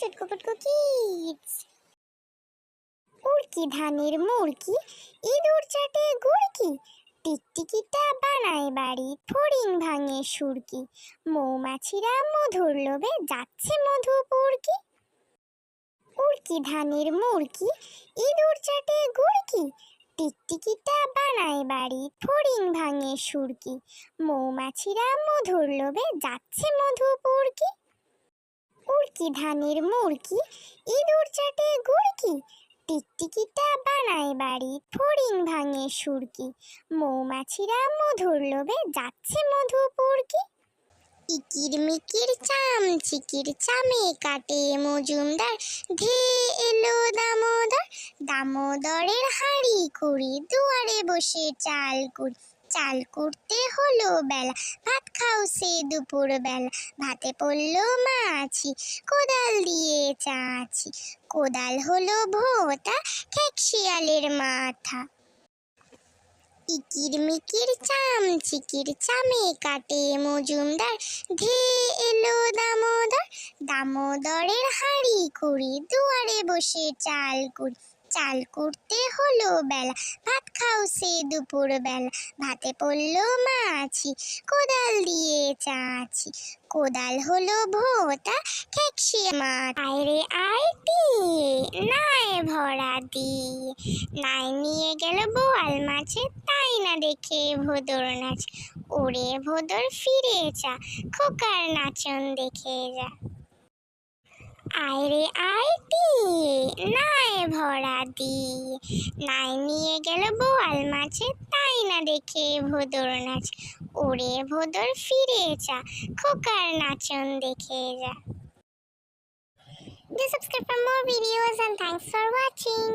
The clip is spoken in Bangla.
চটকো পটকো কিডস উড়কি ধানের মুরকি, ইঁদুর চাটে গুড়কি, টিকটিকিটা বানায় বাড়ি, ফড়িং ভাঙে সুরকি, মৌমাছিরা মধুর লোভে যাচ্ছে মধুপুরকি উড়কি ধানের মুরকি, ইঁদুর চাটে গুড়কি, টিকটিকিটা বানায় বাড়ি, ফড়িং ভাঙে সুরকি, মৌমাছিরা মধুর লোভে যাচ্ছে মধুপুরকি উড়কি ধানের মুরকি, ইঁদুর চাটে গুড়কি, টিকটিকিটা বানায় বাড়ি, ফড়িং ভাঙে সুরকি, মৌমাছিরা মধুর লোভে যাচ্ছে মধু মধুপুরকি। ইকির মিকির চাম চিকির চামে কাটে মজুমদার, ধে এলো দামোদর, দামোদরের হাঁড়ি কুড়ি, দুয়ারে বসে চাল কুড়ি। চাল করতে হলো বেলা। ভাত খাও সে দুপুর বেলা। ভাতে পড়ল মাছি, কোদাল দিয়ে চাচি। কোদাল হলো ভোতা, খেক শিয়ালের মাথা। ইকির মিকির চাম, চিকির চামে কাটে মজুমদার। ধে এলো দামোদর, দামোদরের হাঁড়ি কুড়ি, দুয়ারে বসে চাল কুড়ি। চাল করতে হলো বেলা। ভাত খাও সে দুপুর বেলা ভাতে পড়ল মাছি, কোদাল দিয়ে চাচি। কোদাল হলো ভোতা খেকশি মাছ। আয়রে আয় দিয়ে নাই ভরা দিয়ে। নাই নিয়ে গেল বোয়াল মাছে, তাই না দেখে ভোদর নাচ। ওরে ভোদর ফিরে যা, খোকার নাচন দেখে যা। আয়রে আয় ভরা দি নাই নিয়ে গেল বোয়াল মাছে তাই না দেখে ভোদর নাচ ওরে ভোদর ফিরে যা খোকার নাচন দেখে যা Do subscribe for more videos and thanks for watching.